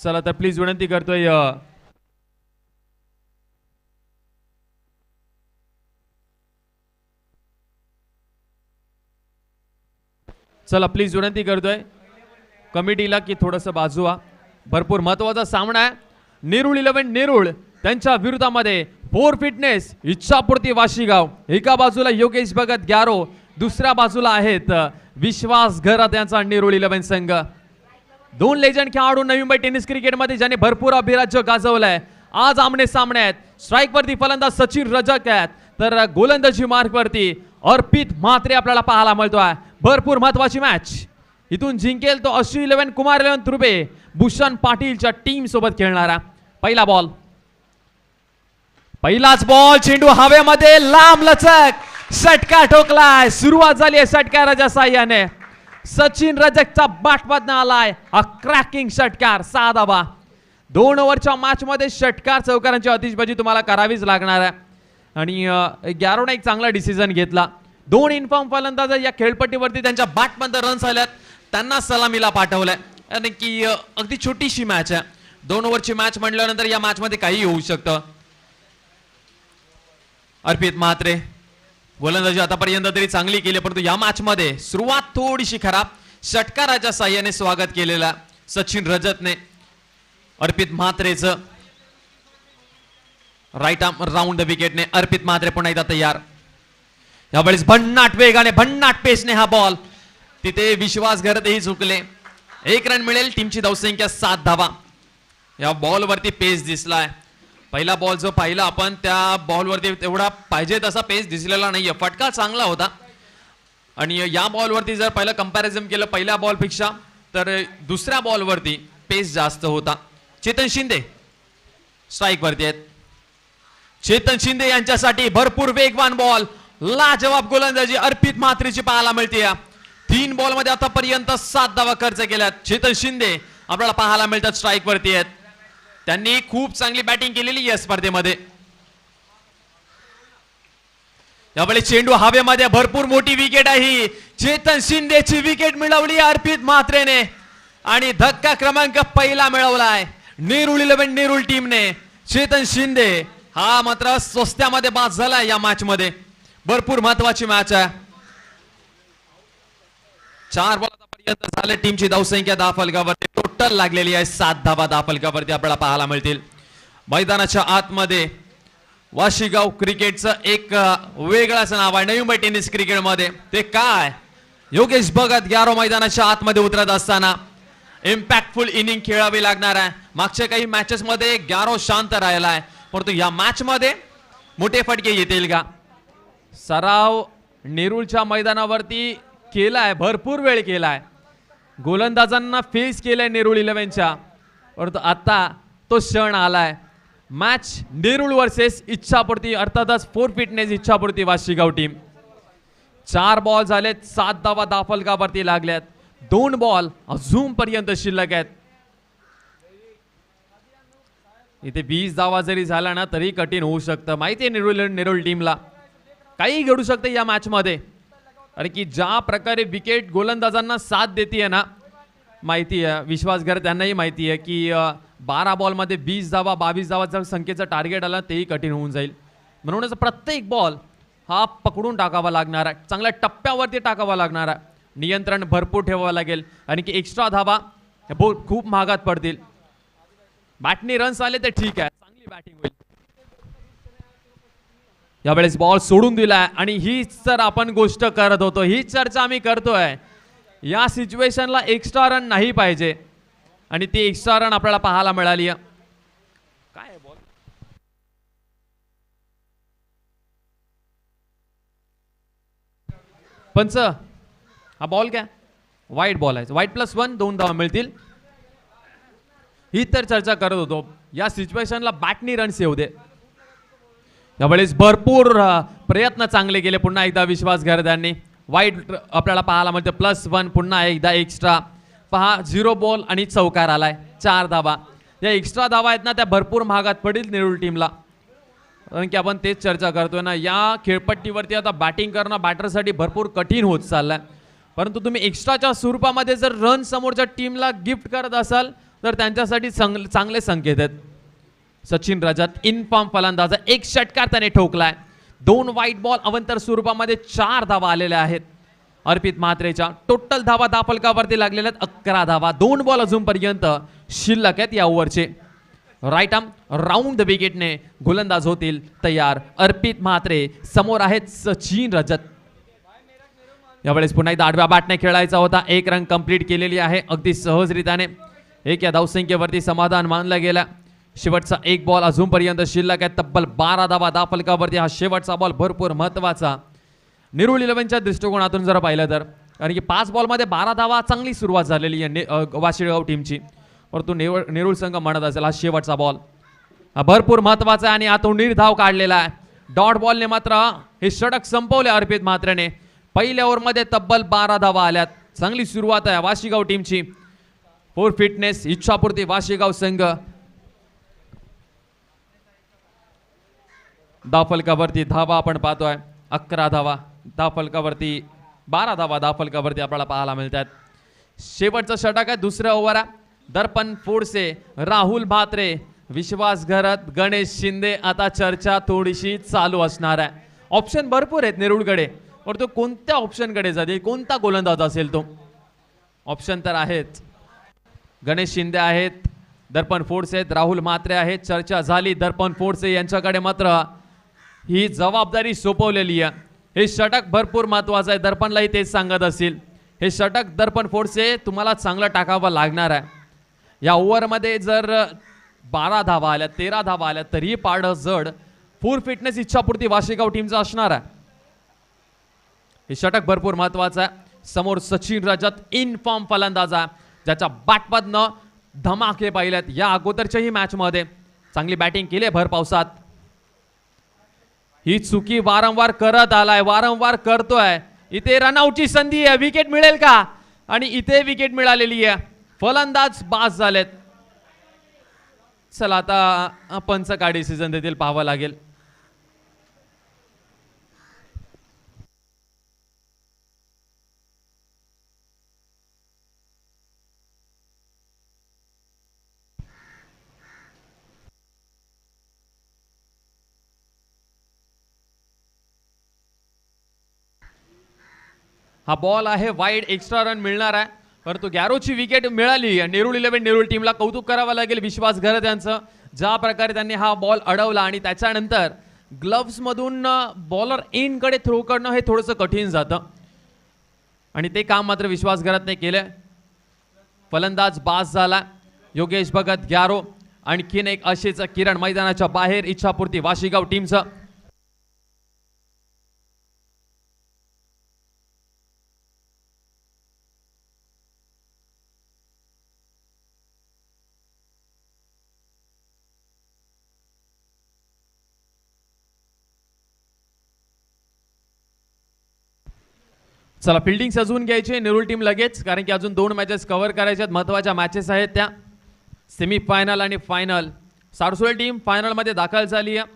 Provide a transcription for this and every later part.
चला तर प्लीज विनंती करतोय चला प्लीज विनंती करतोय कमिटीला की थोडंसं बाजूवा. भरपूर महत्त्वाचा सामना आहे. नेरुळ इलेव्हन नेरुळ त्यांच्या विरोधामध्ये फोर फिटनेस इच्छापूर्ती वाशीगाव. एका बाजूला योगेश भगत ग्यारो दुसऱ्या बाजूला आहेत विश्वास घरात यांचा नेरुळ इलेव्हन संघ. दोन लेजंड खेळाडू नवी मुंबई टेनिस क्रिकेटमध्ये ज्याने भरपूर अभिराज्य गाजवलंय. आज आमने सामने आहेत. स्ट्राईकवरती फलंदाज सचिन रजक आहेत. तर गोलंदाजी मार्कवरती अर्पित म्हात्रे आपल्याला पाहायला मिळतोय. भरपूर महत्वाची मॅच इथून जिंकेल तो अश्विन इलेव्हन कुमार इलेव्हन तुर्बे भूषण पाटीलच्या टीम सोबत खेळणारा. पहिला बॉल पहिलाच बॉल चेंडू हवेमध्ये लांब लचक. षटका ठोकलाय. सुरुवात झाली आहे षटकाराच्या साह्याने. सचिन रजकचा बाटमधनं आलाय. हा क्रॅकिंग षटकार सहा धावा दोन ओव्हरच्या मॅचमध्ये षटकार चौकारांची अतिशबाजी तुम्हाला करावीच लागणार आहे. आणि ग्यारोने एक चांगला डिसिजन घेतला. दोन इन्फॉर्म फलंदाज या खेळपट्टीवरती त्यांच्या बॅटमध्ये रन्स आल्यात. त्यांना सलामीला पाठवलंय. आणि की अगदी छोटीशी मॅच आहे. दोन ओव्हरची मॅच म्हटल्यानंतर या मॅचमध्ये काही होऊ शकतं. अर्पित म्हात्रे. गोलंदाजी आतापर्यंत तरी चांगली केली परंतु या मॅच मध्ये सुरुवात थोडीशी खराब. षटकाराच्या साह्याने स्वागत केलेला सचिन रजतने. अर्पित म्हात्रेचं राईट आर्म राऊंड द विकेटने अर्पित म्हात्रे पुन्हा एकदा तयार. यावेळेस भन्नाट वेगाने भन्नाट पेसने हा बॉल तिथे विश्वास घरतही चुकले एक रन मिळेल टीमची धावसंख्या सात धावा. या बॉलवरती पेस दिसलाय. पहिला बॉल जो पाहिला आपण त्या बॉलवरती तेवढा पाहिजे तसा पेस दिसलेला नाहीये. फटका चांगला होता. आणि या बॉलवरती जर पहिलं कंपॅरिझन केलं पहिल्या बॉलपेक्षा तर दुसऱ्या बॉलवरती पेस जास्त होता. चेतन शिंदे स्ट्राईकवरती आहेत. चेतन शिंदे यांच्यासाठी भरपूर वेगवान बॉल लाजवाब गोलंदाजी अर्पित म्हात्रेची पाहायला मिळते या. तीन बॉलमध्ये आतापर्यंत सात धावा खर्च केल्यात. चेतन शिंदे आपल्याला पाहायला मिळतात स्ट्राईकवरती आहेत. त्यांनी खूप चांगली बॅटिंग केलेली या स्पर्धेमध्ये. यावेळी चेंडू हवेमध्ये भरपूर मोठी विकेट आहे. चेतन शिंदेची विकेट मिळवली अर्पित म्हात्रेने. आणि धक्का क्रमांक पहिला मिळवलाय. नेरुळ इलेव्हन नेरुळ टीमने चेतन शिंदे हा मात्र स्वस्त्यामध्ये बाद झालाय या मॅच मध्ये भरपूर महत्वाची मॅच आहे. चार बॉल झाले टीमची धावसंख्या दहा फलकावरती. टोटल लागलेली आहे सात धावा दहा फलकावरती आपल्याला पाहायला मिळतील. मैदानाच्या आतमध्ये वाशिगाव क्रिकेटचं एक अ, वेगळंच नाव आहे. नवी मुंबई टेनिस क्रिकेटमध्ये. ते काय? योगेश भगत ग्यारो मैदानाच्या आतमध्ये उतरत असताना इम्पॅक्टफुल इनिंग खेळावी लागणार आहे. मागच्या काही मॅचेस मध्ये ग्यारो शांत राहिला आहे. परंतु या मॅच मध्ये मोठे फटके येतील का? सराव नेरूळच्या मैदानावरती केलाय. भरपूर वेळ केलाय. गोलंदाजांना फेस केलाय नेरूळ इलेव्हनच्या. परंतु आता तो क्षण आलाय. मॅच नेरुळ वर्सेस इच्छापूर्ती अर्थातच four fitness Ichhapurti Vashigaon team चार बॉल झालेत सात धावा दाफलकावरती लागल्यात. दोन बॉल अजूनपर्यंत शिल्लक आहेत. इथे वीस धावा जरी झाला ना तरी कठीण होऊ शकतं. माहिती आहे नेरुळ नेरूळ टीमला काही घडू शकतं या मॅचमध्ये अरे की ज्या प्रकारे विकेट गोलंदाजांना साथ देते आहे ना माहिती आहे विश्वासघर त्यांनाही माहिती आहे की बारा बॉलमध्ये वीस धावा बावीस धावाचा संख्येचं टार्गेट आला तेही कठीण होऊन जाईल. म्हणूनच प्रत्येक बॉल हा पकडून टाकावा लागणार आहे चांगल्या टप्प्यावरती टाकावा लागणार आहे नियंत्रण भरपूर ठेवावं लागेल. आणि की एक्स्ट्रा धावा हे बो खूप महागात पडतील. बॅटनी रन्स आले तर ठीक आहे. चांगली बॅटिंग होईल. यावेळेस बॉल सोडून दिलाय. आणि हीच तर आपण गोष्ट करत होतो. हीच चर्चा आम्ही करतोय. या सिच्युएशनला एक्स्ट्रा रन नाही पाहिजे. आणि ती एक्स्ट्रा रन आपल्याला पाहायला मिळाली आहे. काय बॉल पंच हा बॉल काय वाईट बॉल आहे. वाईट प्लस वन दोन धावा मिळतील. ही तर चर्चा करत होतो. या सिच्युएशनला बॅटनी रन्स येऊ दे. यावेळेस भरपूर प्रयत्न चांगले केले. पुन्हा एकदा विश्वास त्यांनी वाईट आपल्याला पाहायला मिळते. प्लस वन पुन्हा एकदा एक्स्ट्रा. पहा झिरो बॉल आणि चौकार आलाय. चार धावा. या एक्स्ट्रा धावा आहेत ना त्या भरपूर महागात पडील नेरूळ टीमला. कारण की आपण तेच चर्चा करतोय ना या खेळपट्टीवरती आता बॅटिंग करणं बॅटरसाठी भरपूर कठीण होत चाललंय. परंतु तुम्ही एक्स्ट्राच्या स्वरूपामध्ये जर रन समोरच्या टीमला गिफ्ट करत असाल तर त्यांच्यासाठी चांगले संकेत आहेत. सचिन रजत इनफॉर्म फलंदाजा. एक षटकार त्याने ठोकलाय. दोन वाईट बॉल अवंतर स्वरूपामध्ये चार धावा आलेल्या आहेत. अर्पित म्हात्रेच्या टोटल धावा दहा फलकावरती लागलेल्या आहेत. अकरा धावा दोन बॉल अजूनपर्यंत शिल्लक आहेत या ओव्हरचे. राईट आर्म राऊंड द विकेटने गोलंदाज होतील तयार अर्पित म्हात्रे. समोर आहेत सचिन रजत. यावेळेस पुन्हा एकदा आडव्या बॅटने खेळायचा होता. एक रन कंप्लीट केलेली आहे. अगदी सहजरित्याने एक या धावसंख्येवरती समाधान मानलं गेलं. शेवटचा एक बॉल अजूनपर्यंत शिल्लक आहे. तब्बल बारा धावा दहा फलकावरती हा शेवटचा बॉल भरपूर महत्त्वाचा निरुळ इलेव्हनच्या दृष्टिकोनातून जर पाहिलं तर कारण की पाच बॉलमध्ये बारा धावा चांगली सुरुवात झालेली आहे ने वाशिळगाव टीमची. परंतु नेवळ नेरुळ संघ म्हणत असेल हा शेवटचा बॉल. हा भरपूर महत्त्वाचा आहे आणि आतून निर्धाव काढलेला आहे. डॉट बॉलने मात्र हे षटक संपवले अर्पित मात्रेने पहिल्या ओव्हरमध्ये तब्बल बारा धावा आल्यात. चांगली सुरुवात आहे वाशिगाव टीमची. फोर फिटनेस इच्छापूर्ती वाशिगाव संघ. दहा फलकावरती धावा आपण पाहतोय. अकरा धावा दहा फलकावरती बारा धावा दहा फलकावरती आपल्याला पाहायला मिळतात. शेवटचं षटक आहे दुसऱ्या ओव्हर दर्पण फोडसे राहुल भात्रे विश्वास घरत गणेश शिंदे आता चर्चा थोडीशी चालू असणार आहे. ऑप्शन भरपूर आहेत नेरुळकडे परंतु कोणत्या ऑप्शनकडे जाते कोणता गोलंदाज असेल तो? ऑप्शन तर आहेत. गणेश शिंदे आहेत दर्पण फोडसे आहेत राहुल मात्रे आहेत चर्चा झाली दर्पण फोडसे यांच्याकडे मात्र ही जबाबदारी सोपवलेली आहे. हे षटक भरपूर महत्त्वाचं आहे. दर्पणलाही तेच सांगत असेल हे षटक दर्पण फोर्से तुम्हाला चांगलं टाकावं लागणार आहे. या ओव्हरमध्ये जर बारा धावा आल्या तेरा धावा आल्या तरीही पाडं जड. फुल फिटनेस इच्छापूर्ती वाशिगाव टीमचा असणार आहे. हे षटक भरपूर महत्त्वाचं आहे. समोर सचिन रजत इन फॉर्म फलंदाजा. ज्याच्या बॅटमधनं धमाके पाहिल्यात या अगोदरच्याही मॅचमध्ये चांगली बॅटिंग केली आहे भर पावसात. ही चुकी वारंवार करत आलाय वारंवार करतोय. इथे रनआउटची संधी आहे. विकेट मिळेल का? आणि इथे विकेट मिळालेली आहे. फलंदाज बास झालेत. चला आता पंच काढी सीझन देतील पाहावं लागेल. हा बॉल आहे वाईड एक्स्ट्रा रन मिळणार आहे. परंतु गॅरोची विकेट मिळाली. नेरुळ इलेव्हन नेरुळ टीमला कौतुक करावं लागेल विश्वास घरत यांचं ज्या प्रकारे त्यांनी हा बॉल अडवला आणि त्याच्यानंतर ग्लव्समधून बॉलर इनकडे थ्रो करणं हे थोडंसं कठीण जातं. आणि ते काम मात्र विश्वास घरातने केलं. फलंदाज बास झाला. योगेश भगत ग्यारो आणखीन एक असेच किरण मैदानाच्या बाहेर इच्छापूर्ती वाशिगाव टीमचं चला फिल्डिंग सजवून घ्यायची नेरुळ टीम लगेच कारण की अजून दोन मॅचेस कव्हर करायच्या आहेत महत्त्वाच्या मॅचेस आहेत त्या. सेमीफायनल आणि फायनल सारसोळ टीम फायनलमध्ये दाखल झाली आहे.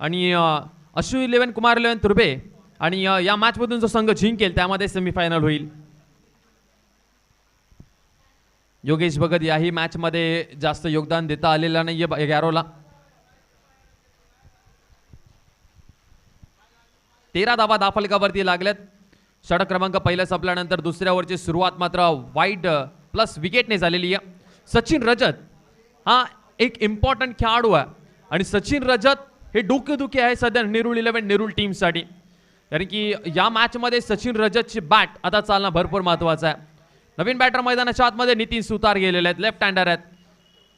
आणि अश्विन इलेव्हन कुमार इलेव्हन तुर्बे आणि या मॅचमधून जो संघ जिंकेल त्यामध्ये सेमीफायनल होईल. योगेश भगत याही मॅचमध्ये जास्त योगदान देता आलेलं नाही गॅरोला तेरा धावा दाफलकावरती लागल्यात. षटक क्रमांक पहिला संपल्यानंतर दुसऱ्या ओव्हरची सुरुवात मात्र वाईट प्लस विकेटने झालेली आहे. सचिन रजत हा एक इम्पॉर्टंट खेळाडू आहे. आणि सचिन रजत हे डोकेदुखी आहे सध्या नेरुळ इलेव्हन नेरुळ टीमसाठी कारण की या मॅचमध्ये सचिन रजतची बॅट आता चालणं भरपूर महत्त्वाचं आहे. नवीन बॅटर मैदानाच्या आतमध्ये नितीन सुतार गेलेले आहेत लेफ्ट हँडर आहेत.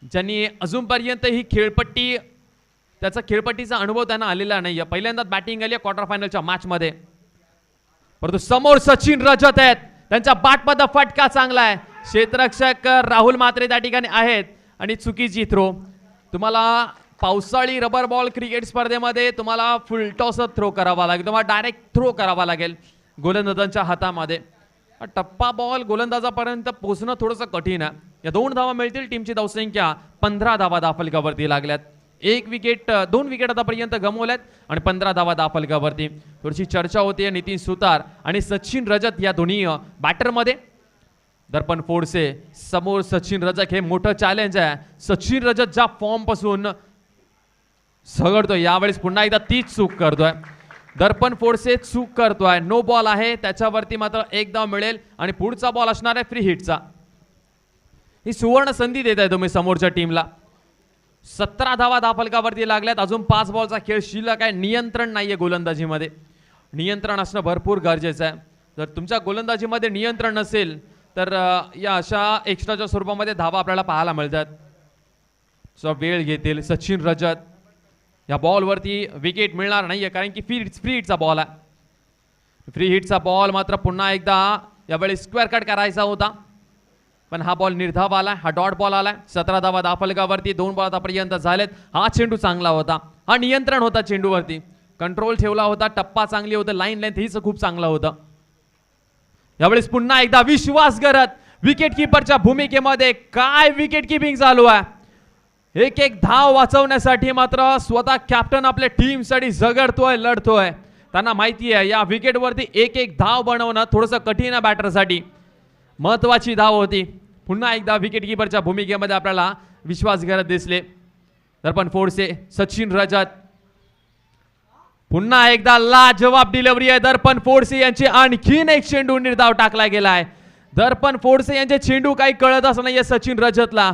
ज्यांनी अजूनपर्यंत ही खेळपट्टी त्याचा खेळपट्टीचा अनुभव त्यांना आलेला नाही आहे पहिल्यांदाच बॅटिंग आली आहे क्वार्टर फायनलच्या मॅचमध्ये परंतु समोर सचिन रजत आहेत. त्यांच्या बाटमध्ये फटका चांगला आहे. क्षेत्ररक्षक राहुल मात्रे त्या ठिकाणी आहेत. आणि चुकीची थ्रो तुम्हाला पावसाळी रबर बॉल क्रिकेट स्पर्धेमध्ये तुम्हाला फुलटॉस थ्रो करावा लागेल. तुम्हाला डायरेक्ट थ्रो करावा लागेल गोलंदाजांच्या हातामध्ये. टप्पा बॉल गोलंदाजापर्यंत पोहोचणं थोडंसं कठीण आहे. या दोन धावा मिळतील टीमची धावसंख्या पंधरा धावा दाफलकावरती लागल्यात. एक विकेट दोन विकेट आतापर्यंत गमवल्यात आणि पंधरा धावा दाफलकावरती थोडीशी चर्चा होते नितीन सुतार आणि सचिन रजत या दोन्ही बॅटरमध्ये दर्पण फोडसे समोर सचिन रजक हे मोठं चॅलेंज आहे. सचिन रजत ज्या फॉर्मपासून पासून यावेळेस पुन्हा एकदा तीच चूक करतोय. दर्पण फोडसे चूक करतोय. नो बॉल आहे त्याच्यावरती मात्र एकदा मिळेल आणि पुढचा बॉल असणार आहे फ्री हिटचा ही सुवर्ण संधी देत आहे तुम्ही समोरच्या टीमला सतरा धावा धाफलकावरती लागल्यात. अजून पाच बॉलचा खेळ शिल्लक आहे. नियंत्रण नाही आहे गोलंदाजीमध्ये. नियंत्रण असणं भरपूर गरजेचं आहे. जर तुमच्या गोलंदाजीमध्ये नियंत्रण नसेल तर या अशा एक्स्ट्राच्या स्वरूपामध्ये धावा आपल्याला पाहायला मिळतात. सो वेळ घेतील सचिन रजत. या बॉलवरती विकेट मिळणार नाही आहे कारण की फ्री फ्री हिटचा बॉल आहे. फ्री हिटचा बॉल मात्र पुन्हा एकदा यावेळी स्क्वेअर कट करायचा होता. पण हा बॉल निर्धाव आलाय हा डॉट बॉल आलाय. सतरा धावा दाफलगावरती दोन बॉल आतापर्यंत झालेत. हा चेंडू चांगला होता. हा नियंत्रण होता चेंडूवरती. कंट्रोल ठेवला होता टप्पा चांगली होता लाईन लेंथ हीच खूप चांगलं होतं. यावेळेस पुन्हा एकदा विश्वास करत विकेट किपरच्या भूमिकेमध्ये काय विकेट किपिंग चालू आहे? एक एक धाव वाचवण्यासाठी मात्र स्वतः कॅप्टन आपल्या टीमसाठी झगडतोय लढतोय. त्यांना माहिती आहे या विकेटवरती एक एक धाव बनवणं थोडंसं कठीण आहे बॅटरसाठी महत्वाची धाव होती. पुन्हा एकदा विकेट किपरच्या भूमिकेमध्ये आपल्याला विश्वास घरात दिसले. दर्पण फोडसे सचिन रजत. पुन्हा एकदा लाजवाब डिलिव्हरी आहे. दर्पण फोडसे यांची आणखीन एक चेंडू निर्धाव टाकला गेला आहे. दर्पण फोडसे यांचे चेंडू काही कळत असं नाहीये सचिन रजतला.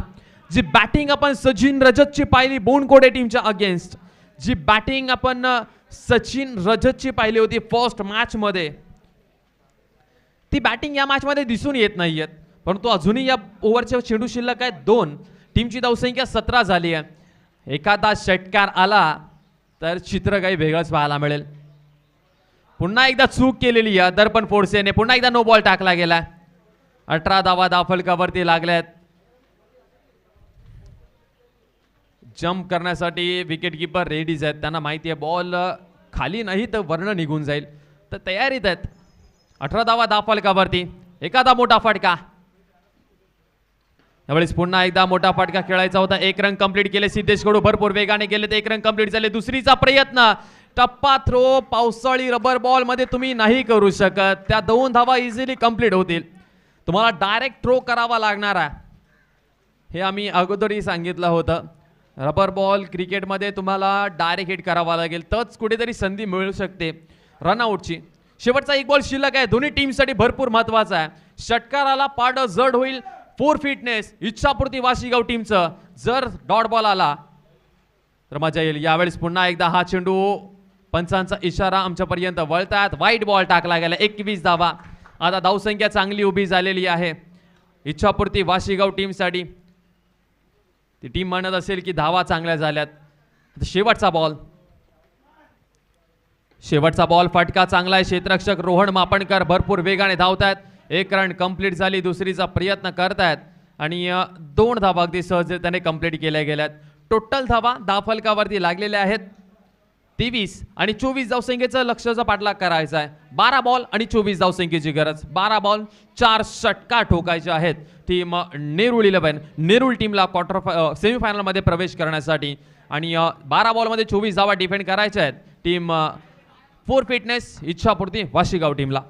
जी बॅटिंग आपण सचिन रजतची पाहिली बोनकोडे टीमच्या अगेन्स्ट जी बॅटिंग आपण सचिन रजतची पाहिली होती फर्स्ट मॅचमध्ये ती बॅटिंग या मॅचमध्ये दिसून येत नाही आहेत परंतु अजूनही या ओव्हरच्या चेंडू शिल्लक आहेत. दोन. टीमची धावसंख्या सतरा झाली आहे. एखादा षटकार आला तर चित्र काही वेगळंच पाहायला मिळेल. पुन्हा एकदा चूक केलेली आहे. दर्पण फोडसेने पुन्हा एकदा नो बॉल टाकला गेला. अठरा धावा दाफलकावरती लागल्यात. जम्प करण्यासाठी विकेटकीपर रेडीज आहेत. त्यांना माहिती आहे बॉल खाली नाही तर वर्ण निघून जाईल. तर तयारीत आहेत. अठरा धावा दाफलकावरती एखादा मोठा फटका. यावेळेस पुन्हा एकदा मोठा फटका खेळायचा होता. एक रन कंप्लीट केले सिद्धेश कडू भरपूर वेगाने गेले तर एक रन कंप्लीट झाले. दुसरीचा प्रयत्न. टप्पा थ्रो पावसाळी रबर बॉलमध्ये तुम्ही नाही करू शकत. त्या दोन धावा इझिली कंप्लीट होतील. तुम्हाला डायरेक्ट थ्रो करावा लागणार आहे. हे आम्ही अगोदरही सांगितलं होतं. रबर बॉल क्रिकेटमध्ये तुम्हाला डायरेक्ट हिट करावा लागेल. तरच कुठेतरी संधी मिळू शकते. रनआउटची शेवटचा एक बॉल शिल्लक आहे. दोन्ही टीमसाठी भरपूर महत्त्वाचा आहे. षटकाराला पाड जड होईल. फोर फिटनेस इच्छापूर्ती वाशिगाव टीमचं जर डॉट बॉल आला तर मजा येईल. यावेळेस पुन्हा एकदा हा चेंडू पंचांचा इशारा आमच्यापर्यंत वळतात. वाईट बॉल टाकला गेला. एकवीस धावा. आता धावसंख्या चांगली उभी झालेली आहे. इच्छापूर्ती वाशिगाव टीमसाठी ती टीम म्हणत असेल की धावा चांगल्या झाल्यात. शेवटचा बॉल शेवटचा बॉल फटका चांगला आहे. क्षेत्ररक्षक रोहन मापणकर भरपूर वेगाने धावत आहेत एक रन कंप्लीट झाली दुसरीचा प्रयत्न करतायत. आणि दोन धावा अगदी सहजतेने कंप्लीट केल्या गेल्यात. टोटल धावा दहा फलकावरती लागलेल्या आहेत. तेवीस आणि चोवीस धावसंख्येचं लक्षाचा पाठलाग करायचा आहे. बारा बॉल आणि चोवीस धावसंख्येची गरज. बारा बॉल चार षटका ठोकायचे आहेत. टीम अ, नेरूळ नेरुळ टीमला क्वार्टर सेमीफायनलमध्ये प्रवेश करण्यासाठी. आणि बारा बॉलमध्ये चोवीस धावा डिफेंड करायच्या आहेत. Team four fitness Ichhapurti Vashigaon टीमला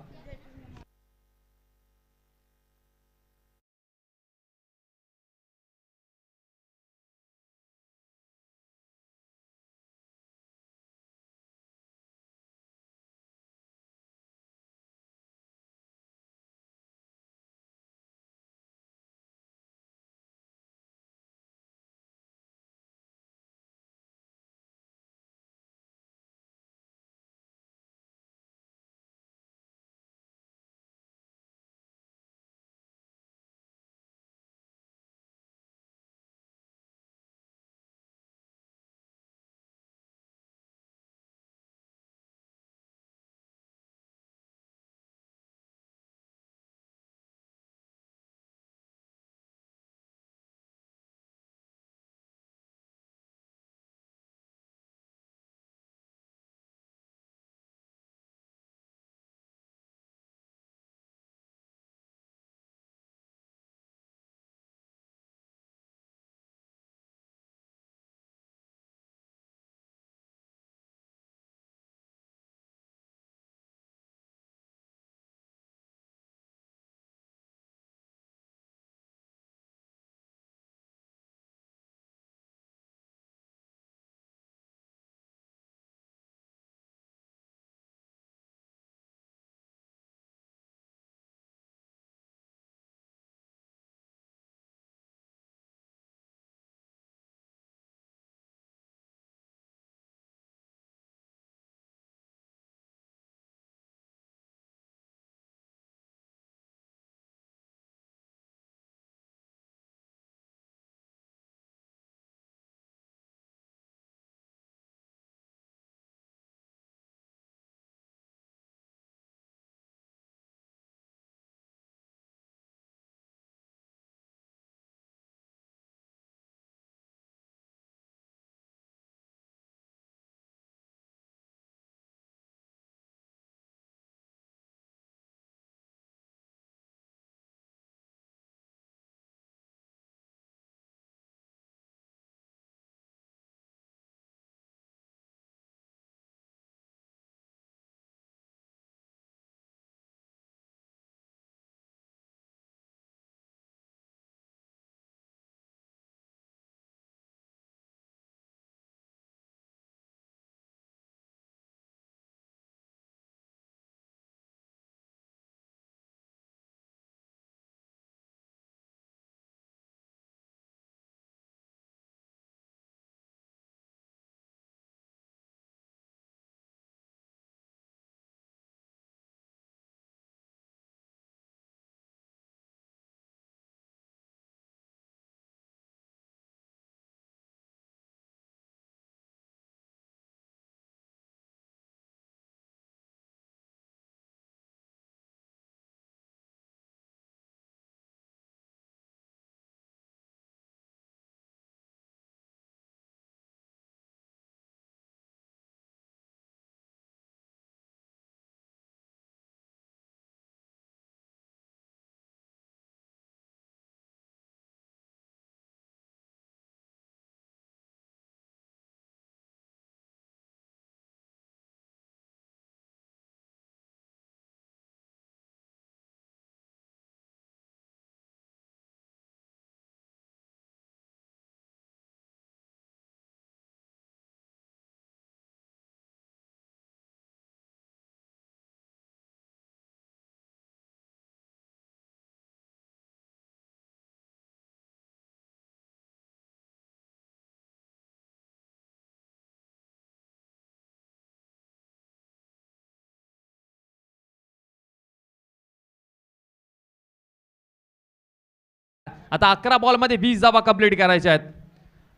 आता अकरा बॉलमध्ये वीस धावा कंप्लीट करायच्या आहेत.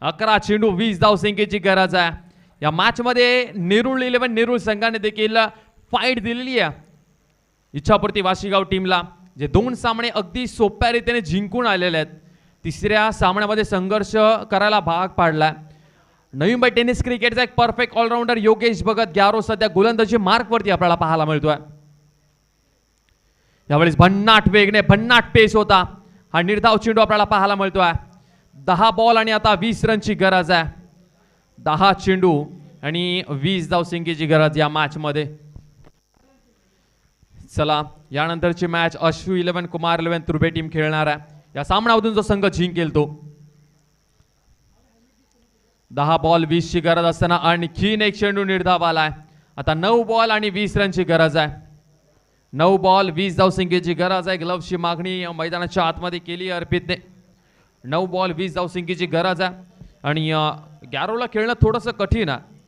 अकरा चेंडू वीस धाव संख्येची गरज आहे. या मॅचमध्ये नेरूळ इलेव्हन नेरूळ संघाने देखील फाईट दिलेली आहे. इच्छापूर्ती वाशीगाव टीमला जे दोन सामने अगदी सोप्या रीतीने जिंकून आलेले आहेत. तिसऱ्या सामन्यामध्ये संघर्ष करायला भाग पाडला नवी मुंबई टेनिस क्रिकेटचा एक परफेक्ट ऑलराऊंडर योगेश भगत ग्यारो सध्या गोलंदाजी मार्कवरती आपल्याला पाहायला मिळतोय. यावेळेस भन्नाट वेगने भन्नाट पेस होता. हा निर्धाव चेंडू आपल्याला पाहायला मिळतोय. दहा बॉल आणि आता वीस रनची गरज आहे. दहा चेंडू आणि वीस धावसिंगीची गरज या मॅचमध्ये चला यानंतरची मॅच अश्रू eleven Kumar eleven Turbe team खेळणार आहे. या सामन्यामधून जो संघ जिंकेल तो. दहा बॉल वीसची गरज असताना आणखीन एक चेंडू निर्धाव आलाय. आता नऊ बॉल आणि वीस रनची गरज आहे. नऊ बॉल वीस धावसंख्येची गरज आहे. ग्लव्सची मागणी मैदानाच्या आतमध्ये केली अर्पितने. नऊ बॉल वीस धावसंख्येची गरज आहे. आणि गॅरोला खेळणं थोडंसं कठीण आहे.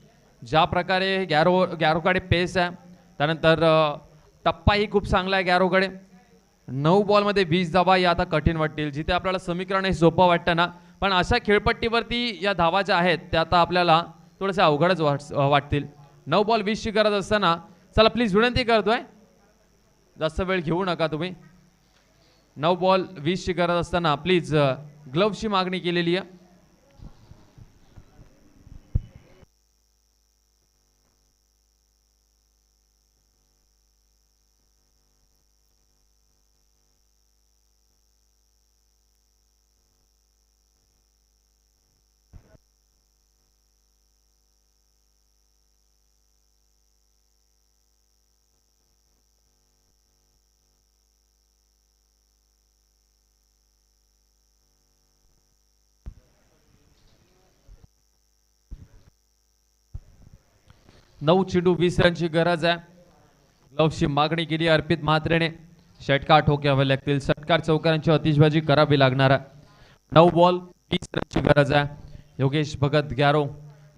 ज्या प्रकारे गॅरो गॅरोकडे पेस आहे त्यानंतर टप्पाही खूप चांगला आहे गॅरोकडे नऊ बॉलमध्ये वीस धावा या आता कठीण वाटतील. जिथे आपल्याला समीकरण हे सोपं वाटतं ना पण अशा खेळपट्टीवरती या धावा ज्या आहेत त्या आता आपल्याला थोडंसं अवघडच वाट वाटतील. नऊ बॉल वीसची गरज असताना चला प्लीज विनंती करतोय जास्त वेळ घेऊ नका तुम्ही. नऊ बॉल वीसची गरज असताना प्लीज ग्लव्सची uh, मागणी केलेली आहे. नऊ चेंडू वीस रनची गरज आहे. ग्लव्सची मागणी केली अर्पित म्हात्रेने. षटकार ठोक्यावे लागतील. षटकार चौकारांची अतिशबाजी करावी लागणार आहे. नऊ बॉल वीस रनची गरज आहे. योगेश भगत गॅरो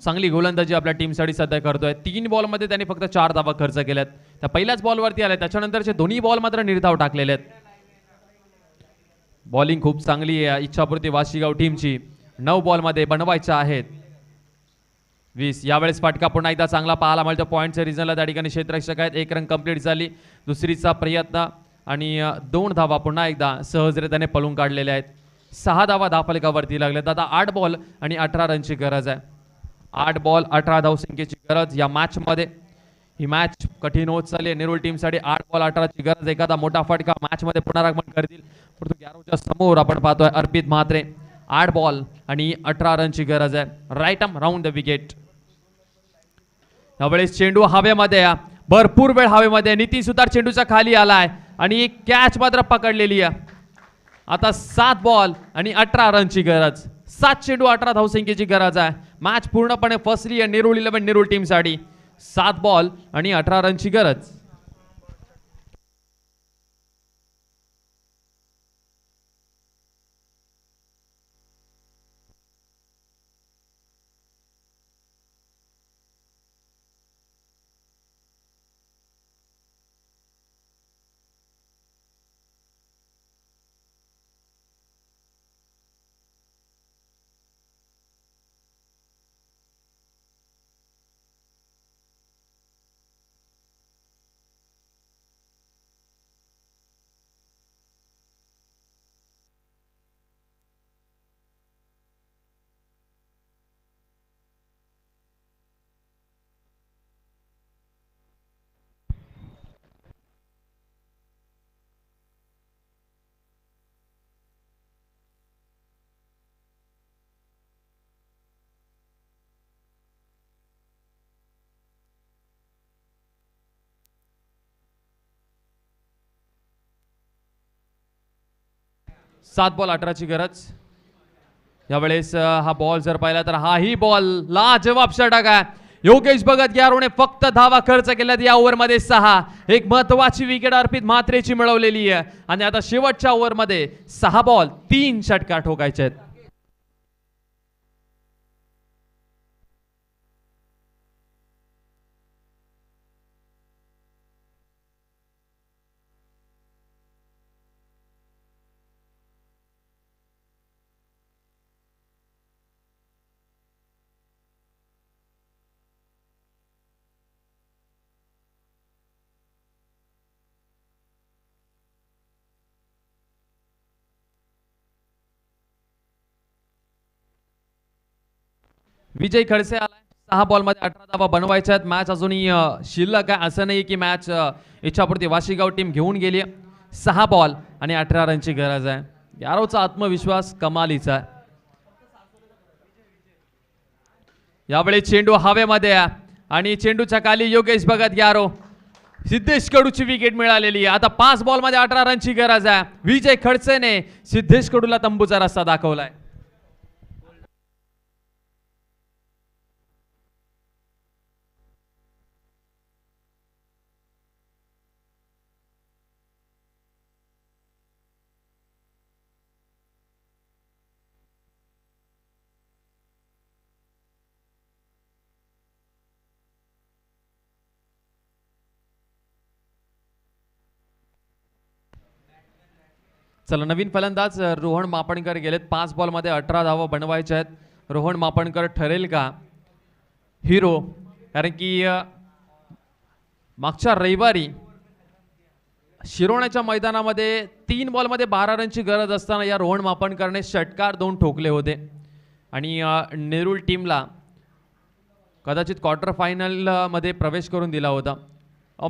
चांगली गोलंदाजी आपल्या टीमसाठी सध्या करतोय. तीन बॉलमध्ये त्यांनी फक्त चार धावा खर्च केल्यात. त्या पहिल्याच बॉलवरती आल्या. त्याच्यानंतरचे दोन्ही बॉल मात्र निर्धाव टाकलेले आहेत. बॉलिंग खूप चांगली आहे. इच्छापूर्ती वाशीगाव टीमची. नऊ बॉलमध्ये बनवायच्या आहेत. वीस. यावेळेस फटका पुन्हा एकदा चांगला पाहायला मिळतो. पॉईंटच्या रिझनला त्या ठिकाणी क्षेत्ररक्षक आहेत. एक रन कंप्लीट झाली. दुसरीचा प्रयत्न आणि दोन धावा पुन्हा एकदा सहजरित्याने पळून काढलेले आहेत. सहा धावा धापलकावरती लागल्यात आता आठ बॉल आणि अठरा रनची गरज आहे. आठ बॉल अठरा धावसंख्येची गरज या मॅचमध्ये ही मॅच कठीण होत चालली आहे. नेरूळ टीमसाठी आठ बॉल अठराची गरज. एखादा मोठा फटका मॅचमध्ये पुनरागमन करतील. परंतु गॅरोच्या समोर आपण पाहतोय अर्पित म्हात्रे. आठ बॉल आणि अठरा रनची गरज आहे. Right arm round the wicket त्यावेळेस चेंडू हवेमध्ये या भरपूर वेळ हवेमध्ये आहे. नितीन सुतार चेंडूचा खाली आलाय आणि एक कॅच मात्र पकडलेली आहे. आता सात बॉल आणि अठरा रनची गरज. सात चेंडू अठरा धावसंख्येची गरज आहे. मॅच पूर्णपणे फसली आहे. नेरुळ इलेव्हन नेरुळ टीमसाठी सात बॉल आणि अठरा रनची गरज. सात बॉल अठराची गरज. यावेळेस हा बॉल जर पाहिला तर हाही बॉल लाजवाब षटक आहे. योगेश भगत यारोने फक्त धावा खर्च केल्यात या ओव्हरमध्ये सहा. एक महत्वाची विकेट अर्पित म्हात्रेची मिळवलेली आहे. आणि आता शेवटच्या ओव्हरमध्ये सहा बॉल तीन षटकार ठोकायचे आहेत. विजय खडसे आलाय. सहा बॉलमध्ये अठरा धावा बनवायच्या आहेत. मॅच अजूनही शिल्लक आहे. असं नाही की मॅच इच्छापुरती वाशिगाव टीम घेऊन गेली आहे. सहा बॉल आणि अठरा रनची गरज आहे. यारोचा आत्मविश्वास कमालीचा आहे. यावेळी चेंडू हवेमध्ये आहे. आणि चेंडूच्या खाली योगेश भगत यारो. सिद्धेश कडूची विकेट मिळालेली आहे. आता पाच बॉलमध्ये अठरा रनची गरज आहे. विजय खडसेने सिद्धेश कडूला तंबूचा रस्ता दाखवलाय. चला नवीन फलंदाज रोहन मापणकर गेलेत. पाच बॉलमध्ये अठरा धावा बनवायच्या आहेत. रोहन मापणकर ठरेल का? हिरो कारण की मागच्या रविवारी शिरोण्याच्या मैदानामध्ये तीन बॉलमध्ये बारा रनची गरज असताना या रोहन मापणकरने षटकार दोन ठोकले होते. आणि नेरूळ टीमला कदाचित क्वार्टर फायनलमध्ये प्रवेश करून दिला होता.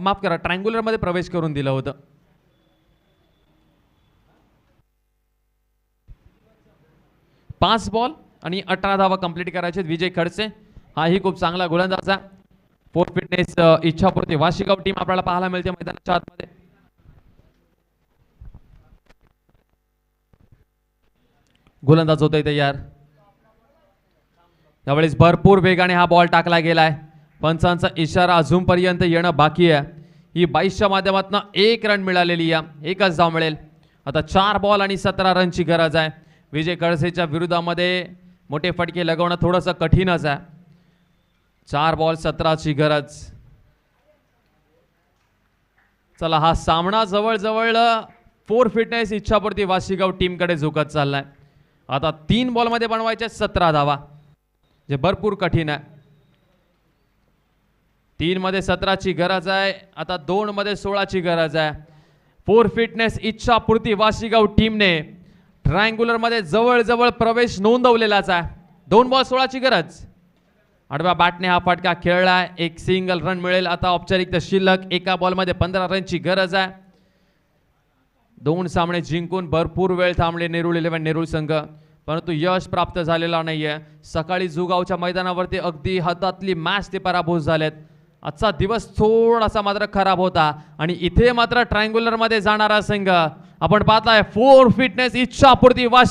माफ करा ट्रँग्युलरमध्ये प्रवेश करून दिलं होतं. पाच बॉल आणि अठरा धावा कंप्लीट करायचे विजय खडसे हाही खूप चांगला गोलंदाज आहे four fitness Ichhapurti. Vashigaon team आपल्याला पाहायला मिळते मैदानाच्या आतमध्ये. गोलंदाज होतोय तयार त्यावेळेस भरपूर वेगाने हा बॉल टाकला गेलाय. पंचांचा इशारा अजूनपर्यंत येणं बाकी आहे. ही बाईसच्या माध्यमातून एक रन मिळालेली आहे. एकच धाव मिळेल. आता चार बॉल आणि सतरा रनची गरज आहे. विजय कळसेच्या विरोधामध्ये मोठे फटके लगवणं थोडंसं कठीणच आहे. चार बॉल सतराची गरज. चला हा सामना जवळजवळ फोर फिटनेस इच्छापूर्ती वाशिगाव टीमकडे झुकत चाललाय. आता तीन बॉलमध्ये बनवायचे सतरा धावा जे भरपूर कठीण आहे. तीनमध्ये सतराची गरज आहे आता दोनमध्ये सोळाची गरज आहे. फोर फिटनेस इच्छापूर्ती वाशिगाव टीमने ट्रायंग्युलरमध्ये जवळजवळ प्रवेश नोंदवलेलाच आहे. दोन बॉल सोळाची गरज. आडव्या बॅटने हा फटका खेळला. एक सिंगल रन मिळेल. आता औपचारिक शिल्लक. एका बॉलमध्ये पंधरा रनची गरज आहे. दोन सामने जिंकून भरपूर वेळ थांबले नेरुळ इलेव्हन नेरुळ संघ. परंतु यश प्राप्त झालेला नाही आहे सकाळी जुगावच्या मैदानावरती अगदी हातातली मॅच ते पराभूत झालेत. आजचा दिवस थोडासा मात्र खराब होता आणि इथे मात्र ट्रायंग्युलरमध्ये जाणारा संघ आपण पाहताय फोर फिटनेस इच्छापूर्ती वाश